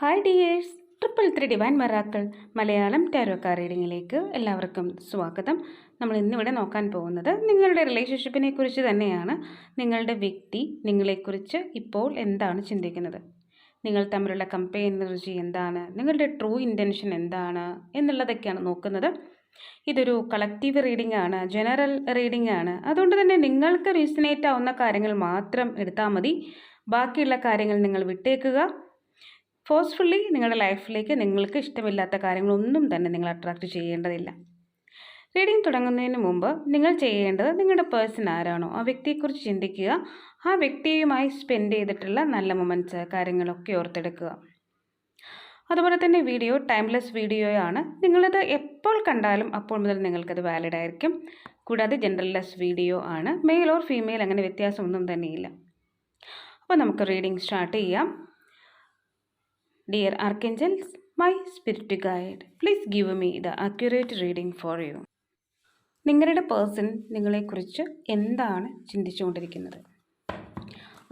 Hi dears triple three divine miracles Malayalam ടാരോക്കാർ റീഡിങ്ങിലേക്ക് എല്ലാവർക്കും സ്വാഗതം. നമ്മൾ ഇന്നിവിടെ നോക്കാൻ പോകുന്നത് നിങ്ങളുടെ റിലേഷൻഷിപ്പിനെ കുറിച്ച് തന്നെയാണ്. നിങ്ങളുടെ വ്യക്തി നിങ്ങളെക്കുറിച്ച് ഇപ്പോൾ എന്താണ് ചിന്തിക്കുന്നത്? നിങ്ങൾ തമ്മിലുള്ള കമ്പയർ എനർജി എന്താണ്? നിങ്ങളുടെ ട്രൂ ഇന്റൻഷൻ എന്താണ്? എന്നുള്ളതൊക്കെയാണ് നോക്കുന്നത്. ഇതൊരു കളക്റ്റീവ് റീഡിംഗ് ആണ് ജനറൽ റീഡിംഗ് ആണ്. അതുകൊണ്ട് തന്നെ നിങ്ങൾക്ക് റീസണേറ്റ് ആവുന്ന കാര്യങ്ങൾ മാത്രം എടുത്താൽ മതി. ബാക്കിയുള്ള കാര്യങ്ങൾ നിങ്ങൾ വിട്ടേക്കുക. ഫോഴ്സ്ഫുള്ളി നിങ്ങളുടെ ലൈഫിലേക്ക് നിങ്ങൾക്ക് ഇഷ്ടമില്ലാത്ത കാര്യങ്ങളൊന്നും തന്നെ നിങ്ങൾ അട്രാക്റ്റ് ചെയ്യേണ്ടതില്ല. റീഡിംഗ് തുടങ്ങുന്നതിന് മുമ്പ് നിങ്ങൾ ചെയ്യേണ്ടത് നിങ്ങളുടെ പേഴ്സൺ ആരാണോ ആ വ്യക്തിയെക്കുറിച്ച് ചിന്തിക്കുക ആ വ്യക്തിയുമായി സ്പെൻഡ് ചെയ്തിട്ടുള്ള നല്ല മൊമെന്റ്സ് കാര്യങ്ങളൊക്കെ ഓർത്തെടുക്കുക. അതുപോലെ തന്നെ വീഡിയോ ടൈംലെസ് വീഡിയോയാണ് നിങ്ങളത് എപ്പോൾ കണ്ടാലും അപ്പോൾ മുതൽ നിങ്ങൾക്കത് വാലിഡ് ആയിരിക്കും. കൂടാതെ ജനറൽലെസ് വീഡിയോ ആണ്. മെയിൽ ഓർ ഫീമെയിൽ അങ്ങനെ വ്യത്യാസമൊന്നും തന്നെയില്ല. അപ്പോൾ നമുക്ക് റീഡിംഗ് സ്റ്റാർട്ട് ചെയ്യാം. Dear archangels my spirit guide please give me the accurate reading for you നിങ്ങളുടെ പേഴ്സൺ നിങ്ങളെക്കുറിച്ച് എന്താണ് ചിന്തിച്ചുകൊണ്ടിരിക്കുന്നത്?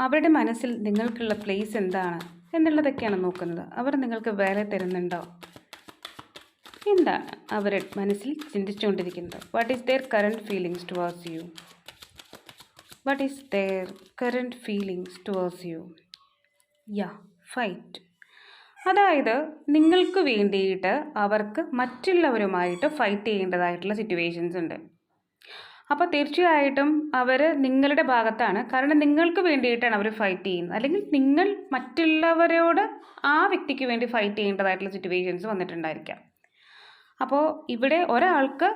അവരുടെ മനസ്സിൽ നിങ്ങൾക്കുള്ള പ്ലേസ് എന്താണ് എന്നുള്ളതൊക്കെയാണ് നോക്കുന്നത്. അവർ നിങ്ങൾക്ക് വേറെ തരുന്നുണ്ടോ? എന്താണ് അവരുടെ മനസ്സിൽ ചിന്തിച്ചുകൊണ്ടിരിക്കുന്നത്? What is their current feelings towards you what is their current feelings towards you yeah fight അതായത് നിങ്ങൾക്ക് വേണ്ടിയിട്ട് അവർക്ക് മറ്റുള്ളവരുമായിട്ട് ഫൈറ്റ് ചെയ്യേണ്ടതായിട്ടുള്ള സിറ്റുവേഷൻസ് ഉണ്ട്. അപ്പോൾ തീർച്ചയായിട്ടും അവർ നിങ്ങളുടെ ഭാഗത്താണ്. കാരണം നിങ്ങൾക്ക് വേണ്ടിയിട്ടാണ് അവർ ഫൈറ്റ് ചെയ്യുന്നത്. അല്ലെങ്കിൽ നിങ്ങൾ മറ്റുള്ളവരോട് ആ വ്യക്തിക്ക് വേണ്ടി ഫൈറ്റ് ചെയ്യേണ്ടതായിട്ടുള്ള സിറ്റുവേഷൻസ് വന്നിട്ടുണ്ടായിരിക്കാം. അപ്പോൾ ഇവിടെ ഒരാൾക്ക്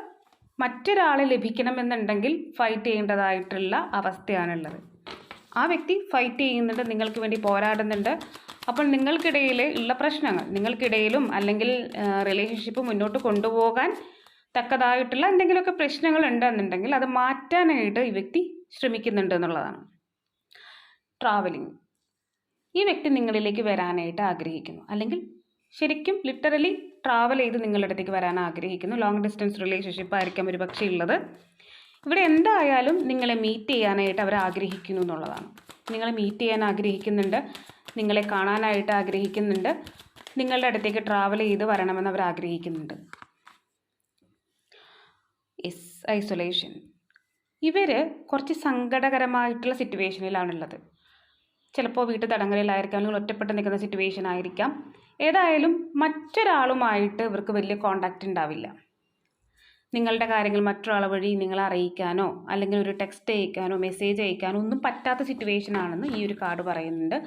മറ്റൊരാളെ ലഭിക്കണമെന്നുണ്ടെങ്കിൽ ഫൈറ്റ് ചെയ്യേണ്ടതായിട്ടുള്ള അവസ്ഥയാണുള്ളത്. ആ വ്യക്തി ഫൈറ്റ് ചെയ്യുന്നുണ്ട് നിങ്ങൾക്ക് വേണ്ടി പോരാടുന്നുണ്ട്. അപ്പോൾ നിങ്ങൾക്കിടയിൽ ഉള്ള പ്രശ്നങ്ങൾ നിങ്ങൾക്കിടയിലും അല്ലെങ്കിൽ റിലേഷൻഷിപ്പ് മുന്നോട്ട് കൊണ്ടുപോകാൻ തക്കതായിട്ടുള്ള എന്തെങ്കിലുമൊക്കെ പ്രശ്നങ്ങൾ ഉണ്ടെന്നുണ്ടെങ്കിൽ അത് മാറ്റാനായിട്ട് ഈ വ്യക്തി ശ്രമിക്കുന്നുണ്ട് എന്നുള്ളതാണ്. ട്രാവലിംഗ് ഈ വ്യക്തി നിങ്ങളിലേക്ക് വരാനായിട്ട് ആഗ്രഹിക്കുന്നു. അല്ലെങ്കിൽ ശരിക്കും ലിറ്ററലി ട്രാവൽ ചെയ്ത് നിങ്ങളുടെ അടുത്തേക്ക് വരാൻ ആഗ്രഹിക്കുന്നു. ലോങ് ഡിസ്റ്റൻസ് റിലേഷൻഷിപ്പ് ആയിരിക്കാം ഒരു പക്ഷേ ഉള്ളത്. ഇവിടെ എന്തായാലും നിങ്ങളെ മീറ്റ് ചെയ്യാനായിട്ട് അവർ ആഗ്രഹിക്കുന്നു എന്നുള്ളതാണ്. നിങ്ങളെ മീറ്റ് ചെയ്യാൻ ആഗ്രഹിക്കുന്നുണ്ട്. നിങ്ങളെ കാണാനായിട്ട് ആഗ്രഹിക്കുന്നുണ്ട്. നിങ്ങളുടെ അടുത്തേക്ക് ട്രാവൽ ചെയ്ത് വരണമെന്ന് അവർ ആഗ്രഹിക്കുന്നുണ്ട്. എസ് ഐസൊലേഷൻ ഇവർ കുറച്ച് സങ്കടകരമായിട്ടുള്ള സിറ്റുവേഷനിലാണുള്ളത് ചിലപ്പോൾ വീട്ടു തടങ്കലിലായിരിക്കാം അല്ലെങ്കിൽ ഒറ്റപ്പെട്ട് നിൽക്കുന്ന സിറ്റുവേഷൻ ആയിരിക്കാം. ഏതായാലും മറ്റൊരാളുമായിട്ട് ഇവർക്ക് വലിയ കോണ്ടാക്റ്റ് ഉണ്ടാവില്ല. നിങ്ങളുടെ കാര്യങ്ങൾ മറ്റൊരാളെ വഴി നിങ്ങളെ അറിയിക്കാനോ അല്ലെങ്കിൽ ഒരു ടെക്സ്റ്റ് അയക്കാനോ മെസ്സേജ് അയക്കാനോ ഒന്നും പറ്റാത്ത സിറ്റുവേഷൻ ആണെന്ന് ഈ ഒരു കാർഡ് പറയുന്നുണ്ട്.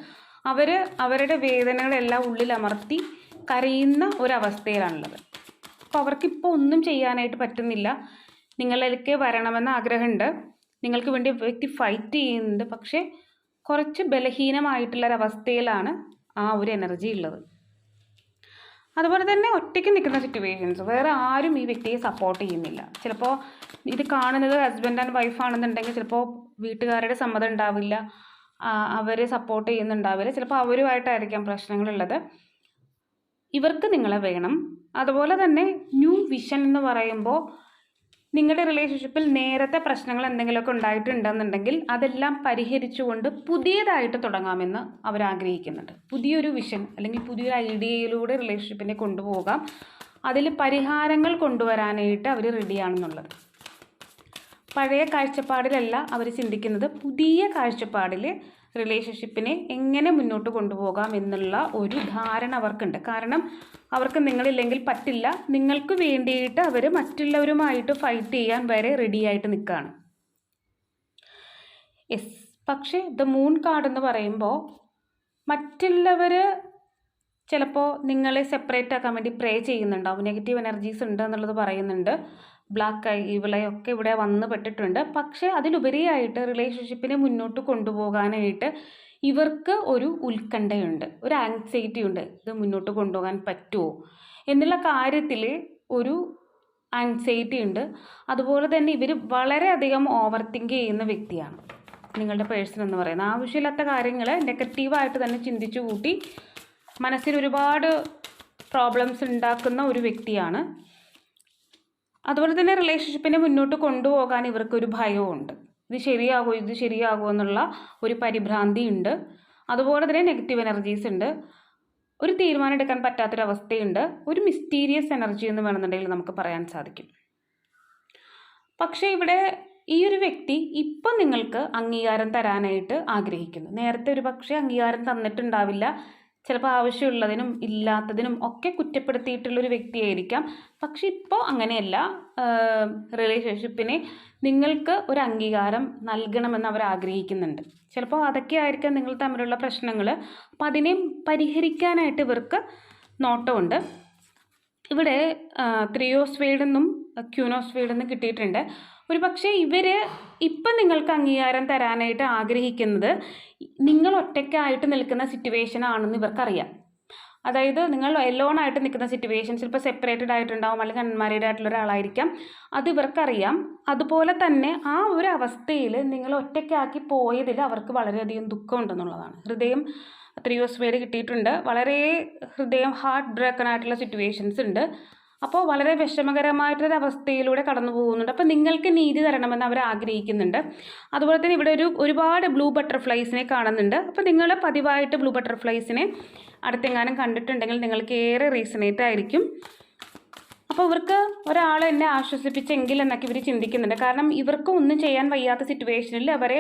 അവർ അവരുടെ വേദനകളെല്ലാം ഉള്ളിൽ അമർത്തി കരയുന്ന ഒരവസ്ഥയിലാണുള്ളത്. അപ്പോൾ അവർക്കിപ്പോൾ ഒന്നും ചെയ്യാനായിട്ട് പറ്റുന്നില്ല. നിങ്ങളിലേക്ക് വരണമെന്ന് ആഗ്രഹമുണ്ട്. നിങ്ങൾക്ക് വേണ്ടി വ്യക്തി ഫൈറ്റ് ചെയ്യുന്നുണ്ട്. പക്ഷേ കുറച്ച് ബലഹീനമായിട്ടുള്ളൊരവസ്ഥയിലാണ് ആ ഒരു എനർജി ഉള്ളത്. അതുപോലെ തന്നെ ഒറ്റയ്ക്ക് നിൽക്കുന്ന സിറ്റുവേഷൻസ് വേറെ ആരും ഈ വ്യക്തിയെ സപ്പോർട്ട് ചെയ്യുന്നില്ല. ചിലപ്പോൾ ഇത് കാണുന്നത് ഹസ്ബൻഡ് ആൻഡ് വൈഫ് ആണെന്നുണ്ടെങ്കിൽ ചിലപ്പോൾ വീട്ടുകാരുടെ സമ്മതം ഉണ്ടാവില്ല. അവരെ സപ്പോർട്ട് ചെയ്യുന്നുണ്ടാവില്ല. ചിലപ്പോൾ അവരുമായിട്ടായിരിക്കാം പ്രശ്നങ്ങളുള്ളത്. ഇവർക്ക് നിങ്ങളെ വേണം. അതുപോലെ തന്നെ ന്യൂ വിഷൻ എന്ന് പറയുമ്പോൾ നിങ്ങളുടെ റിലേഷൻഷിപ്പിൽ നേരത്തെ പ്രശ്നങ്ങൾ എന്തെങ്കിലുമൊക്കെ ഉണ്ടായിട്ടുണ്ടെന്നുണ്ടെങ്കിൽ അതെല്ലാം പരിഹരിച്ചുകൊണ്ട് പുതിയതായിട്ട് തുടങ്ങാമെന്ന് അവർ ആഗ്രഹിക്കുന്നുണ്ട്. പുതിയൊരു വിഷൻ അല്ലെങ്കിൽ പുതിയൊരു ഐഡിയയിലൂടെ റിലേഷൻഷിപ്പിനെ കൊണ്ടുപോകാം. അതിൽ പരിഹാരങ്ങൾ കൊണ്ടുവരാനായിട്ട് അവർ റെഡിയാണെന്നുള്ളത് പഴയ കാഴ്ചപ്പാടിലല്ല അവർ ചിന്തിക്കുന്നത്. പുതിയ കാഴ്ചപ്പാടിൽ റിലേഷൻഷിപ്പിനെ എങ്ങനെ മുന്നോട്ട് കൊണ്ടുപോകാം എന്നുള്ള ഒരു ധാരണ അവർക്കുണ്ട്. കാരണം അവർക്ക് നിങ്ങളില്ലെങ്കിൽ പറ്റില്ല. നിങ്ങൾക്ക് വേണ്ടിയിട്ട് അവർ മറ്റുള്ളവരുമായിട്ട് ഫൈറ്റ് ചെയ്യാൻ വരെ റെഡിയായിട്ട് നിൽക്കുകയാണ് എസ് പക്ഷേ ദ മൂൺ കാർഡ് എന്ന് പറയുമ്പോൾ മറ്റുള്ളവർ ചിലപ്പോൾ നിങ്ങളെ സെപ്പറേറ്റ് ആക്കാൻ വേണ്ടി പ്രേ ചെയ്യുന്നുണ്ടാവും. നെഗറ്റീവ് എനർജീസ് ഉണ്ട് എന്നുള്ളത് പറയുന്നുണ്ട്. ബ്ലാക്ക് ഐ ഇവിളെ ഒക്കെ ഇവിടെ വന്ന് പെട്ടിട്ടുണ്ട്. പക്ഷേ അതിലുപരിയായിട്ട് റിലേഷൻഷിപ്പിനെ മുന്നോട്ട് കൊണ്ടുപോകാനായിട്ട് ഇവർക്ക് ഒരു ഉത്കണ്ഠയുണ്ട് ഒരു ആങ്സൈറ്റി ഉണ്ട് ഇത് മുന്നോട്ട് കൊണ്ടുപോകാൻ പറ്റുമോ? എന്നുള്ള കാര്യത്തിൽ ഒരു ആങ്സൈറ്റി ഉണ്ട് അതുപോലെ തന്നെ ഇവർ വളരെയധികം ഓവർ തിങ്ക് ചെയ്യുന്ന വ്യക്തിയാണ്. നിങ്ങളുടെ പേഴ്സൺ എന്ന് പറയുന്നത് ആവശ്യമില്ലാത്ത കാര്യങ്ങൾ നെഗറ്റീവായിട്ട് തന്നെ ചിന്തിച്ചു കൂട്ടി മനസ്സിൽ ഒരുപാട് പ്രോബ്ലംസ് ഉണ്ടാക്കുന്ന ഒരു വ്യക്തിയാണ്. അതുപോലെ തന്നെ റിലേഷൻഷിപ്പിനെ മുന്നോട്ട് കൊണ്ടുപോകാൻ ഇവർക്കൊരു ഭയമുണ്ട് ഇത് ശരിയാകുമോ ഇത് ശരിയാകുമോ എന്നുള്ള ഒരു പരിഭ്രാന്തി ഉണ്ട് അതുപോലെ തന്നെ നെഗറ്റീവ് എനർജീസ് ഉണ്ട്. ഒരു തീരുമാനം എടുക്കാൻ പറ്റാത്തൊരവസ്ഥയുണ്ട്. ഒരു മിസ്റ്റീരിയസ് എനർജി എന്ന് വേണമെന്നുണ്ടെങ്കിൽ നമുക്ക് പറയാൻ സാധിക്കും. പക്ഷേ ഇവിടെ ഈ ഒരു വ്യക്തി ഇപ്പം നിങ്ങൾക്ക് അംഗീകാരം തരാനായിട്ട് ആഗ്രഹിക്കുന്നു. നേരത്തെ ഒരു പക്ഷേ അംഗീകാരം തന്നിട്ടുണ്ടാവില്ല. ചിലപ്പോൾ ആവശ്യമുള്ളതിനും ഇല്ലാത്തതിനും ഒക്കെ കുറ്റപ്പെടുത്തിയിട്ടുള്ളൊരു വ്യക്തിയായിരിക്കാം. പക്ഷെ ഇപ്പോൾ അങ്ങനെയല്ല. റിലേഷൻഷിപ്പിനെ നിങ്ങൾക്ക് ഒരു അംഗീകാരം നൽകണമെന്ന് അവർ ആഗ്രഹിക്കുന്നുണ്ട്. ചിലപ്പോൾ അതൊക്കെ ആയിരിക്കാം നിങ്ങൾ തമ്മിലുള്ള പ്രശ്നങ്ങൾ. അപ്പോൾ അതിനെ പരിഹരിക്കാനായിട്ട് ഇവർക്ക് നോട്ടമുണ്ട്. ഇവിടെ ത്രിയോസ്വേഡെന്നും എന്നും ക്യൂനോസ്വേഡ് എന്നും കിട്ടിയിട്ടുണ്ട്. ഒരു പക്ഷേ ഇവർ ഇപ്പം നിങ്ങൾക്ക് അംഗീകാരം തരാനായിട്ട് ആഗ്രഹിക്കുന്നത് നിങ്ങൾ ഒറ്റയ്ക്കായിട്ട് നിൽക്കുന്ന സിറ്റുവേഷൻ ആണെന്ന് ഇവർക്കറിയാം. അതായത് നിങ്ങൾ എലോൺ ആയിട്ട് നിൽക്കുന്ന സിറ്റുവേഷൻ ചിലപ്പോൾ സെപ്പറേറ്റഡ് ആയിട്ടുണ്ടാവും അല്ലെങ്കിൽ അൺമാരീഡ് ആയിട്ടുള്ള ഒരാളായിരിക്കാം. അത് ഇവർക്കറിയാം. അതുപോലെ തന്നെ ആ ഒരു അവസ്ഥയിൽ നിങ്ങൾ ഒറ്റയ്ക്കാക്കി പോയതിൽ അവർക്ക് വളരെയധികം ദുഃഖമുണ്ടെന്നുള്ളതാണ്. ഹൃദയം അത്രയോ പേര് കിട്ടിയിട്ടുണ്ട്. വളരെ ഹൃദയം ഹാർട്ട് ബ്രേക്കൺ ആയിട്ടുള്ള സിറ്റുവേഷൻസ് ഉണ്ട്. അപ്പോൾ വളരെ വിഷമകരമായിട്ടൊരു അവസ്ഥയിലൂടെ കടന്നു പോകുന്നുണ്ട് അപ്പോൾ നിങ്ങൾക്ക് നീതി തരണമെന്ന് അവർ ആഗ്രഹിക്കുന്നുണ്ട്. അതുപോലെ തന്നെ ഇവിടെ ഒരു ഒരുപാട് ബ്ലൂ ബട്ടർഫ്ലൈസിനെ കാണുന്നുണ്ട്. അപ്പോൾ നിങ്ങൾ പതിവായിട്ട് ബ്ലൂ ബട്ടർഫ്ലൈസിനെ അടുത്തെങ്ങാനും കണ്ടിട്ടുണ്ടെങ്കിൽ നിങ്ങൾക്ക് ഏറെ റീസണേറ്റ് ആയിരിക്കും. അപ്പോൾ ഇവർക്ക് ഒരാൾ എന്നെ ആശ്വസിപ്പിച്ചെങ്കിൽ എന്നൊക്കെ ഇവർ ചിന്തിക്കുന്നുണ്ട്. കാരണം ഇവർക്ക് ഒന്നും ചെയ്യാൻ വയ്യാത്ത സിറ്റുവേഷനിൽ അവരെ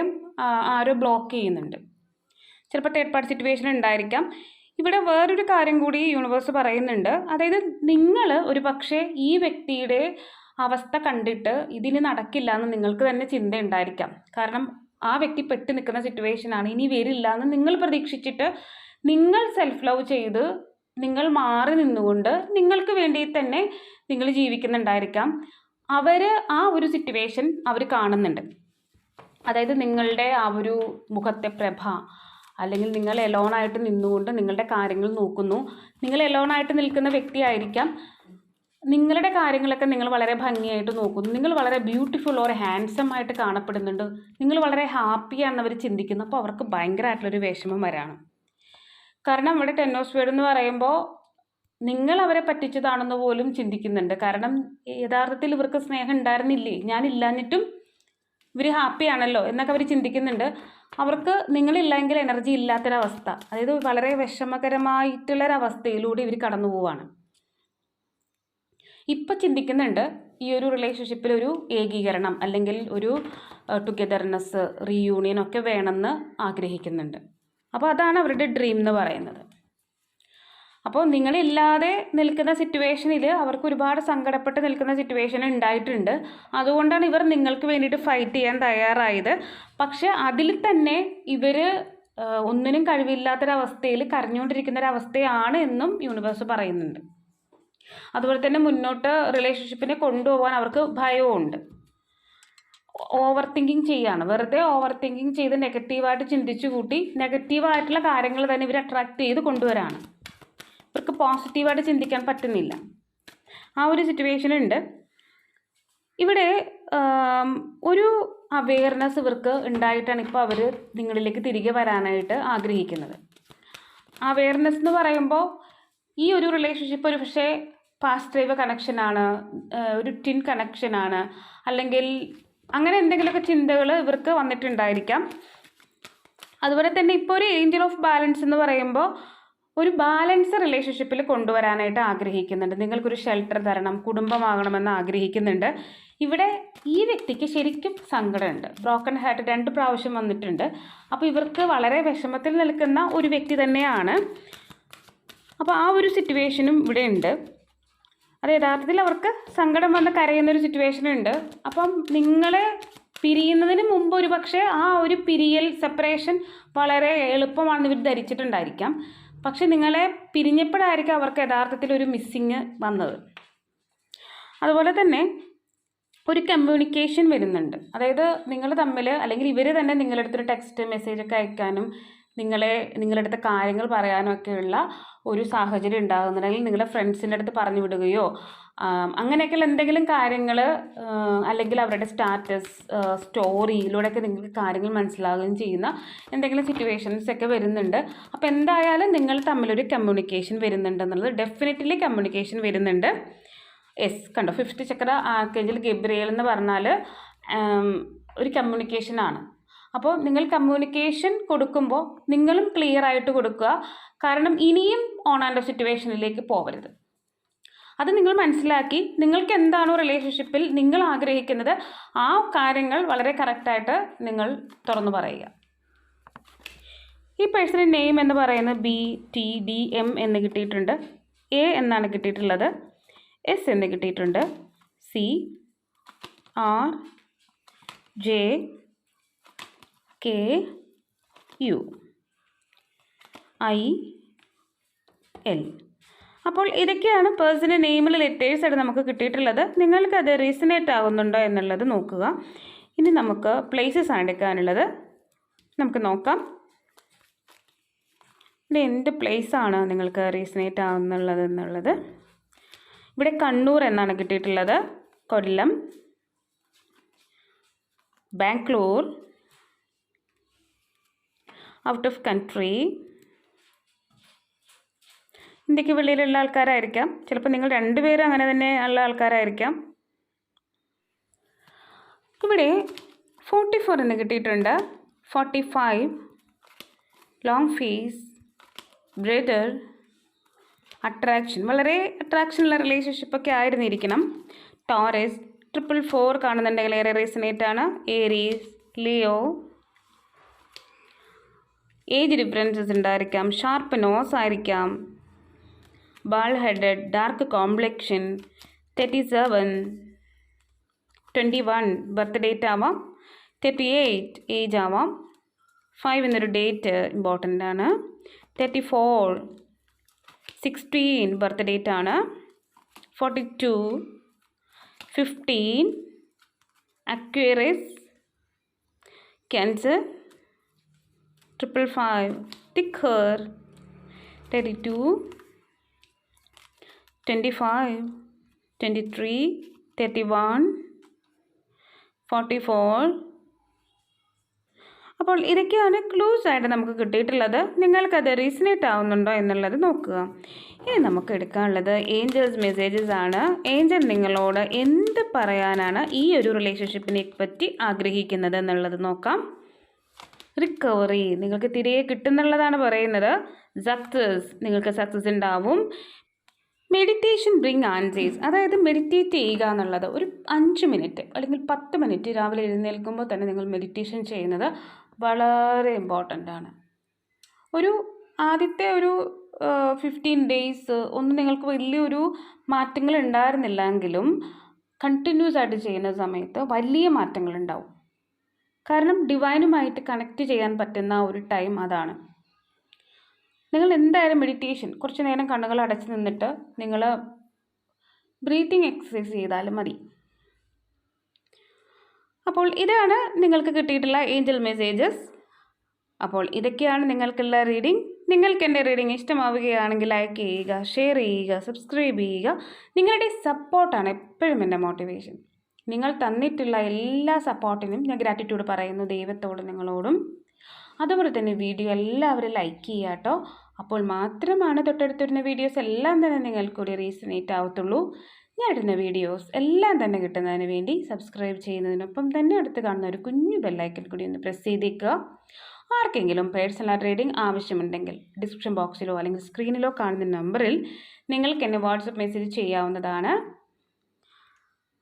ആരോ ബ്ലോക്ക് ചെയ്യുന്നുണ്ട്. ചിലപ്പോൾ തേർഡ് പാർട്ടി സിറ്റുവേഷൻ ഉണ്ടായിരിക്കാം. ഇവിടെ വേറൊരു കാര്യം കൂടി യൂണിവേഴ്സ് പറയുന്നുണ്ട്. അതായത് നിങ്ങൾ ഒരു പക്ഷേ ഈ വ്യക്തിയുടെ അവസ്ഥ കണ്ടിട്ട് ഇതിന് നടക്കില്ല എന്ന് നിങ്ങൾക്ക് തന്നെ ചിന്ത ഉണ്ടായിരിക്കാം കാരണം ആ വ്യക്തി പെട്ട് നിൽക്കുന്ന സിറ്റുവേഷനാണ് ഇനി വരില്ല എന്ന് നിങ്ങൾ പ്രതീക്ഷിച്ചിട്ട് നിങ്ങൾ സെൽഫ് ലവ് ചെയ്ത് നിങ്ങൾ മാറി നിന്നുകൊണ്ട് നിങ്ങൾക്ക് വേണ്ടി തന്നെ നിങ്ങൾ ജീവിക്കുന്നുണ്ടായിരിക്കാം. അവർ ആ ഒരു സിറ്റുവേഷൻ അവർ കാണുന്നുണ്ട്. അതായത് നിങ്ങളുടെ ആ ഒരു മുഖത്തെ പ്രഭ അല്ലെങ്കിൽ നിങ്ങൾ എലോണായിട്ട് നിന്നുകൊണ്ട് നിങ്ങളുടെ കാര്യങ്ങൾ നോക്കുന്നു. നിങ്ങൾ എലോണായിട്ട് നിൽക്കുന്ന വ്യക്തിയായിരിക്കാം നിങ്ങളുടെ കാര്യങ്ങളൊക്കെ നിങ്ങൾ വളരെ ഭംഗിയായിട്ട് നോക്കുന്നു. നിങ്ങൾ വളരെ ബ്യൂട്ടിഫുൾ ഓർ ഹാൻസം ആയിട്ട് കാണപ്പെടുന്നുണ്ട്. നിങ്ങൾ വളരെ ഹാപ്പിയാണെന്ന് ചിന്തിക്കുന്നു. അപ്പോൾ അവർക്ക് ഭയങ്കരമായിട്ടുള്ളൊരു വിഷമം വരാണ്. കാരണം ഇവിടെ ടെന്നോസ്ഫിയർ എന്ന് പറയുമ്പോൾ നിങ്ങൾ അവരെ പറ്റിച്ചതാണെന്ന് പോലും ചിന്തിക്കുന്നുണ്ട്. കാരണം യഥാർത്ഥത്തിൽ ഇവർക്ക് സ്നേഹം ഉണ്ടായിരുന്നില്ലേ? ഞാനില്ലാഞ്ഞിട്ടും ഇവർ ഹാപ്പിയാണല്ലോ എന്നൊക്കെ അവർ ചിന്തിക്കുന്നുണ്ട്. അവർക്ക് നിങ്ങളില്ലെങ്കിൽ എനർജി ഇല്ലാത്തൊരവസ്ഥ. അതായത് വളരെ വിഷമകരമായിട്ടുള്ളൊരവസ്ഥയിലൂടെ ഇവർ കടന്നു പോവുകയാണ് ഇപ്പം ചിന്തിക്കുന്നുണ്ട് ഈ ഒരു റിലേഷൻഷിപ്പിൽ ഒരു ഏകീകരണം അല്ലെങ്കിൽ ഒരു ടുഗെദർനെസ് റീയൂണിയൻ ഒക്കെ വേണമെന്ന് ആഗ്രഹിക്കുന്നുണ്ട്. അപ്പോൾ അതാണ് അവരുടെ ഡ്രീം എന്ന് പറയുന്നത്. അപ്പോൾ നിങ്ങളില്ലാതെ നിൽക്കുന്ന സിറ്റുവേഷനിൽ അവർക്ക് ഒരുപാട് സങ്കടപ്പെട്ട് നിൽക്കുന്ന സിറ്റുവേഷൻ ഉണ്ടായിട്ടുണ്ട്. അതുകൊണ്ടാണ് ഇവർ നിങ്ങൾക്ക് വേണ്ടിയിട്ട് ഫൈറ്റ് ചെയ്യാൻ തയ്യാറായത്. പക്ഷെ അതിൽ തന്നെ ഇവർ ഒന്നിനും കഴിവില്ലാത്തൊരവസ്ഥയിൽ കരഞ്ഞുകൊണ്ടിരിക്കുന്ന ഒരു അവസ്ഥയാണ് എന്നും യൂണിവേഴ്സ് പറയുന്നുണ്ട്. അതുപോലെ തന്നെ മുന്നോട്ട് റിലേഷൻഷിപ്പിനെ കൊണ്ടുപോകാൻ അവർക്ക് ഭയവുമുണ്ട്. ഓവർ തിങ്കിങ് ചെയ്യാണ്. വെറുതെ ഓവർ തിങ്കിങ് ചെയ്ത് നെഗറ്റീവായിട്ട് ചിന്തിച്ചു കൂട്ടി നെഗറ്റീവായിട്ടുള്ള കാര്യങ്ങൾ തന്നെ ഇവർ അട്രാക്ട് ചെയ്ത് കൊണ്ടുവരാണ്. ഇവർക്ക് പോസിറ്റീവായിട്ട് ചിന്തിക്കാൻ പറ്റുന്നില്ല. ആ ഒരു സിറ്റുവേഷൻ ഉണ്ട്. ഇവിടെ ഒരു അവെയർനെസ് ഇവർക്ക് ഉണ്ടായിട്ടാണ് ഇപ്പോൾ അവർ നിങ്ങളിലേക്ക് തിരികെ വരാനായിട്ട് ആഗ്രഹിക്കുന്നത്. അവെയർനെസ് എന്ന് പറയുമ്പോൾ ഈ ഒരു റിലേഷൻഷിപ്പ് ഒരു പക്ഷേ പാസ്റ്റ് ഡ്രൈവ് കണക്ഷനാണ് ഒരു ടിൻ കണക്ഷനാണ് അല്ലെങ്കിൽ അങ്ങനെ എന്തെങ്കിലുമൊക്കെ ചിന്തകൾ ഇവർക്ക് വന്നിട്ടുണ്ടായിരിക്കാം. അതുപോലെ തന്നെ ഇപ്പോൾ ഒരു ഏഞ്ചൽ ഓഫ് ബാലൻസ് എന്ന് പറയുമ്പോൾ ഒരു ബാലൻസ് റിലേഷൻഷിപ്പിൽ കൊണ്ടുവരാനായിട്ട് ആഗ്രഹിക്കുന്നുണ്ട്. നിങ്ങൾക്കൊരു ഷെൽട്ടർ തരണം കുടുംബമാകണമെന്ന് ആഗ്രഹിക്കുന്നുണ്ട്. ഇവിടെ ഈ വ്യക്തിക്ക് ശരിക്കും സങ്കടമുണ്ട്. ബ്രോക്കൺ ഹാർട്ട് രണ്ട് പ്രാവശ്യം വന്നിട്ടുണ്ട്. അപ്പോൾ ഇവർക്ക് വളരെ വിഷമത്തിൽ നിൽക്കുന്ന ഒരു വ്യക്തി തന്നെയാണ്. അപ്പോൾ ആ ഒരു സിറ്റുവേഷനും ഇവിടെ ഉണ്ട്. അത് യഥാർത്ഥത്തിൽ അവർക്ക് സങ്കടം വന്ന് കരയുന്ന ഒരു സിറ്റുവേഷൻ ഉണ്ട്. അപ്പം നിങ്ങളെ പിരിയുന്നതിന് മുമ്പ് ഒരു പക്ഷേ ആ ഒരു പിരിയൽ സെപ്പറേഷൻ വളരെ എളുപ്പമാണെന്ന് ഇവർ ധരിച്ചിട്ടുണ്ടായിരിക്കാം. പക്ഷെ നിങ്ങളെ പിരിഞ്ഞപ്പോഴായിരിക്കും അവർക്ക് യഥാർത്ഥത്തിൽ ഒരു മിസ്സിങ് വന്നത്. അതുപോലെ തന്നെ ഒരു കമ്മ്യൂണിക്കേഷൻ വരുന്നുണ്ട്. അതായത് നിങ്ങൾ തമ്മിൽ അല്ലെങ്കിൽ ഇവർ തന്നെ നിങ്ങളുടെ അടുത്തൊരു ടെക്സ്റ്റ് മെസ്സേജൊക്കെ അയക്കാനും നിങ്ങളെ നിങ്ങളുടെ അടുത്ത് കാര്യങ്ങൾ പറയാനൊക്കെയുള്ള ഒരു സാഹചര്യം ഉണ്ടാകുന്നുണ്ടെങ്കിൽ നിങ്ങളുടെ ഫ്രണ്ട്സിന്റെ അടുത്ത് പറഞ്ഞു വിടുകയോ അങ്ങനെയൊക്കെയുള്ള എന്തെങ്കിലും കാര്യങ്ങൾ അല്ലെങ്കിൽ അവരുടെ സ്റ്റാറ്റസ് സ്റ്റോറിയിലൂടെയൊക്കെ നിങ്ങൾക്ക് കാര്യങ്ങൾ മനസ്സിലാകുകയും ചെയ്യുന്ന എന്തെങ്കിലും സിറ്റുവേഷൻസ് ഒക്കെ വരുന്നുണ്ട്. അപ്പോൾ എന്തായാലും നിങ്ങൾ തമ്മിലൊരു കമ്മ്യൂണിക്കേഷൻ വരുന്നുണ്ടെന്നുള്ളത് ഡെഫിനറ്റ്ലി കമ്മ്യൂണിക്കേഷൻ വരുന്നുണ്ട്. യെസ് കണ്ടോ? ഫിഫ്ത്ത് ചക്ര ആർക്കേഞ്ചൽ ഗബ്രിയേൽ എന്ന് പറഞ്ഞാൽ ഒരു കമ്മ്യൂണിക്കേഷനാണ് അപ്പോൾ നിങ്ങൾ കമ്മ്യൂണിക്കേഷൻ കൊടുക്കുമ്പോൾ നിങ്ങളും ക്ലിയർ ആയിട്ട് കൊടുക്കുക. കാരണം ഇനിയും ഓൺ ആൻഡ് ഓഫ് സിറ്റുവേഷനിലേക്ക് പോകരുത് അത് നിങ്ങൾ മനസ്സിലാക്കി നിങ്ങൾക്ക് എന്താണോ റിലേഷൻഷിപ്പിൽ നിങ്ങൾ ആഗ്രഹിക്കുന്നത് ആ കാര്യങ്ങൾ വളരെ കറക്റ്റായിട്ട് നിങ്ങൾ തുറന്നു പറയുക. ഈ പേഴ്സണിന്റെ നെയിം എന്ന് പറയുന്നത് ബി ടി ഡി എം എന്ന് കിട്ടിയിട്ടുണ്ട്. എ എന്നാണ് കിട്ടിയിട്ടുള്ളത്. എസ് എന്ന് കിട്ടിയിട്ടുണ്ട്. C R J K U. I L. അപ്പോൾ ഇതൊക്കെയാണ് പേഴ്സണൽ നെയിമിൽ ലെറ്റേഴ്സ് ആയിട്ട് നമുക്ക് കിട്ടിയിട്ടുള്ളത്. നിങ്ങൾക്കത് റീസണേറ്റ് ആവുന്നുണ്ടോ എന്നുള്ളത് നോക്കുക. ഇനി നമുക്ക് പ്ലേസസ് ആണ് എടുക്കാനുള്ളത്. നമുക്ക് നോക്കാം. ഇത് എന്ത് ആണ് നിങ്ങൾക്ക് റീസണേറ്റ് ആവുന്നുള്ളത് എന്നുള്ളത്. ഇവിടെ കണ്ണൂർ എന്നാണ് കിട്ടിയിട്ടുള്ളത്. Kollam. Bangalore. Out of country ഇന്ത്യയ്ക്ക് വെളിയിലുള്ള ആൾക്കാരായിരിക്കാം. ചിലപ്പോൾ നിങ്ങൾ രണ്ടുപേരും അങ്ങനെ തന്നെ ഉള്ള ആൾക്കാരായിരിക്കാം. ഇവിടെ ഫോർട്ടി ഫോർ എന്ന് കിട്ടിയിട്ടുണ്ട്. Forty five long face brother attraction വളരെ അട്രാക്ഷനുള്ള റിലേഷൻഷിപ്പൊക്കെ ആയിരുന്നിരിക്കണം. ടോറസ് ട്രിപ്പിൾ ഫോർ കാണുന്നുണ്ടെങ്കിൽ ഏറെ റീസണേറ്റ് ആണ്. ഏരീസ് ലിയോ ഏജ് ഡിഫറൻസസ് ഉണ്ടായിരിക്കാം? ഷാർപ്പ് നോസ് ആയിരിക്കാം. Bald headed dark complexion thirty seven twenty one birth date ആവാം. തേർട്ടി എയ്റ്റ് ഏജ് ആവാം. ഫൈവ് എന്നൊരു ഡേറ്റ് ഇമ്പോർട്ടന്റ് ആണ്. Thirty four sixteen birth date ആണ്. Forty two fifteen Aquarius cancer triple five thicker thirty two twenty five twenty three thirty one forty four അപ്പോൾ ഇതൊക്കെയാണ് clues ആയിട്ട് നമുക്ക് കിട്ടിയിട്ടുള്ളത്. നിങ്ങൾക്കത് റീസണേറ്റ് ആവുന്നുണ്ടോ എന്നുള്ളത് നോക്കുക. ഇനി നമുക്ക് എടുക്കാനുള്ളത് ഏഞ്ചൽസ് മെസ്സേജസ് ആണ്. ഏഞ്ചൽ നിങ്ങളോട് എന്ത് പറയാനാണ് ഈ ഒരു റിലേഷൻഷിപ്പിനെ പറ്റി ആഗ്രഹിക്കുന്നത് എന്നുള്ളത് നോക്കാം. റിക്കവറി. നിങ്ങൾക്ക് തിരികെ കിട്ടുന്നുള്ളതാണ് പറയുന്നത്. സക്സസ് നിങ്ങൾക്ക് സക്സസ് ഉണ്ടാവും. മെഡിറ്റേഷൻ ബ്രിങ് ആൻസേഴ്സ് അതായത് മെഡിറ്റേറ്റ് ചെയ്യുക എന്നുള്ളത് ഒരു അഞ്ച് മിനിറ്റ് അല്ലെങ്കിൽ പത്ത് മിനിറ്റ് രാവിലെ എഴുന്നേൽക്കുമ്പോൾ തന്നെ നിങ്ങൾ മെഡിറ്റേഷൻ ചെയ്യുന്നത് വളരെ ഇമ്പോർട്ടന്റ് ആണ്. ഒരു ആദ്യത്തെ ഒരു ഫിഫ്റ്റീൻ ഡേയ്സ് ഒന്നും നിങ്ങൾക്ക് വലിയൊരു മാറ്റങ്ങൾ ഉണ്ടായിരുന്നില്ലെങ്കിലും കണ്ടിന്യൂസ് ആയിട്ട് ചെയ്യുന്ന സമയത്ത് വലിയ മാറ്റങ്ങൾ ഉണ്ടാവും. കാരണം ഡിവൈനുമായിട്ട് കണക്റ്റ് ചെയ്യാൻ പറ്റുന്ന ഒരു ടൈം അതാണ്. നിങ്ങൾ എന്തായാലും മെഡിറ്റേഷൻ കുറച്ച് നേരം കണ്ണുകൾ അടച്ച് നിന്നിട്ട് നിങ്ങൾ ബ്രീത്തിങ് എക്സസൈസ് ചെയ്താലും മതി. അപ്പോൾ ഇതാണ് നിങ്ങൾക്ക് കിട്ടിയിട്ടുള്ള ഏഞ്ചൽ മെസ്സേജസ് അപ്പോൾ ഇതൊക്കെയാണ് നിങ്ങൾക്കുള്ള റീഡിംഗ് നിങ്ങൾക്ക് എന്റെ റീഡിംഗ് ഇഷ്ടമാവുകയാണെങ്കിൽ ലൈക്ക് ചെയ്യുക ഷെയർ ചെയ്യുക സബ്സ്ക്രൈബ് ചെയ്യുക. നിങ്ങളുടെ സപ്പോർട്ടാണ് എപ്പോഴും എന്റെ മോട്ടിവേഷൻ നിങ്ങൾ തന്നിട്ടുള്ള എല്ലാ സപ്പോർട്ടിനും ഞാൻ ഗ്രാറ്റിറ്റ്യൂഡ് പറയുന്നു ദൈവത്തോടും നിങ്ങളോടും. അതുപോലെ തന്നെ വീഡിയോ എല്ലാവരും ലൈക്ക് ചെയ്യുക കേട്ടോ. അപ്പോൾ മാത്രമാണ് തൊട്ടടുത്തിരുന്ന വീഡിയോസ് എല്ലാം തന്നെ നിങ്ങൾക്കൊരു റീസണേറ്റ് ആവത്തുള്ളൂ. ഞാൻ ഇടുന്ന വീഡിയോസ് എല്ലാം തന്നെ കിട്ടുന്നതിന് വേണ്ടി സബ്സ്ക്രൈബ് ചെയ്യുന്നതിനൊപ്പം തന്നെ അടുത്ത് കാണുന്ന ഒരു കുഞ്ഞു ബെല്ലൈക്കൻ കൂടി ഒന്ന് പ്രസ് ചെയ്തേക്കുക. ആർക്കെങ്കിലും പേഴ്സണൽ റീഡിംഗ് ആവശ്യമുണ്ടെങ്കിൽ ഡിസ്ക്രിപ്ഷൻ ബോക്സിലോ അല്ലെങ്കിൽ സ്ക്രീനിലോ കാണുന്ന നമ്പറിൽ നിങ്ങൾക്ക് എന്നെ വാട്സപ്പ് മെസ്സേജ് ചെയ്യാവുന്നതാണ്.